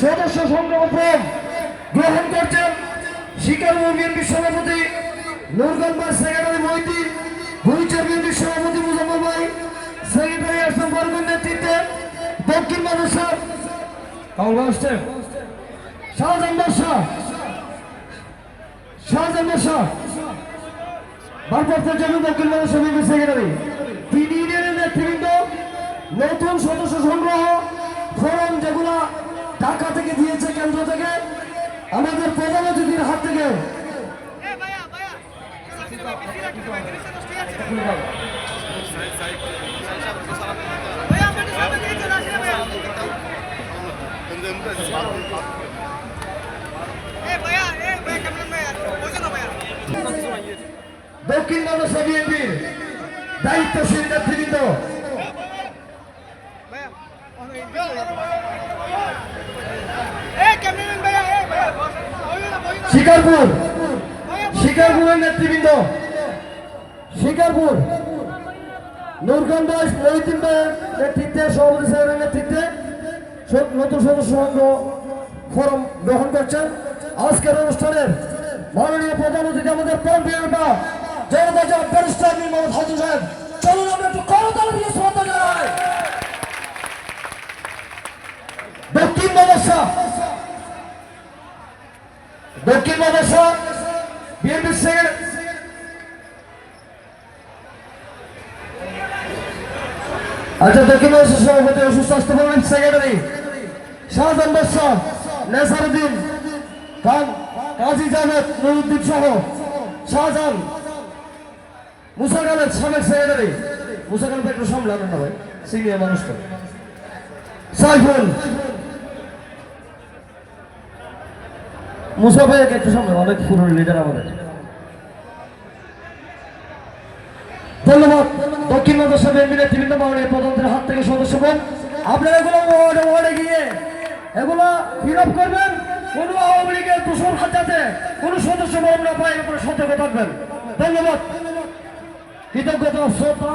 সদস্য সংগ্রহ ফর্ম গ্রহণ করছেন শিকার বিএনপি সভাপতি নুরগঞ্জ সেক্রেটারি মহিদিন ভুইচার বিএনপি সভাপতি মুজাম্মল ভাই, সেক্রেটারি আসলাম বর্গের নেতৃত্বে, দক্ষিণ কাউল আসছেন শাহজাহান বাদশাহ শাহজাহান বাদশাহ, ভারপ্রাপ্ত জমি দক্ষিণ বিএনপি সেক্রেটারি। ভাইয়া বুঝো না ভাইয়া দক্ষিণ মাদ্রাসা বিএনপির দায়িত্বশীল নেতৃবৃন্দ। শিকারপুর। শিকারপুরের নেতৃবৃন্দ। শিকারপুর। আজকের অনুষ্ঠানের মাননীয় প্রধান অতিথি আমাদের দক্ষিণ দক্ষিণ মাদ্রাসা বিএনপি আচ্ছা দক্ষিণ মাদ্রাসা সভাপতি ও সুস্বাস্থ্য ভবনের সেক্রেটারি শাহজাহান বাদশাহ নেসারুদ্দিন খান, কাজী জাভেদ নুরুদ্দিন সহ শাহজাহান। মুসা খালেদ সাবেক সেক্রেটারি। মুসা খালেদ একটু সামলানো না ভাই, সিনিয়র মানুষ তো। সাইফুল। মুসা ভাইকে একটু সামনে, অনেক পুরনো লিডার আমাদের। ধন্যবাদ। দক্ষিণ মাদ্রাসা বিএনপি নেতৃবৃন্দ, মাননীয় প্রধানদের হাত থেকে সদস্যগণ আপনারা এগুলো ওয়ার্ডে ওয়ার্ডে গিয়ে এগুলো ফিল করবেন, কোনো আওয়ামী লীগের দূষণ যাতে কোনো সদস্য পায় এর উপরে সতর্ক থাকবেন। ধন্যবাদ। কৃতজ্ঞতা, শ্রদ্ধা।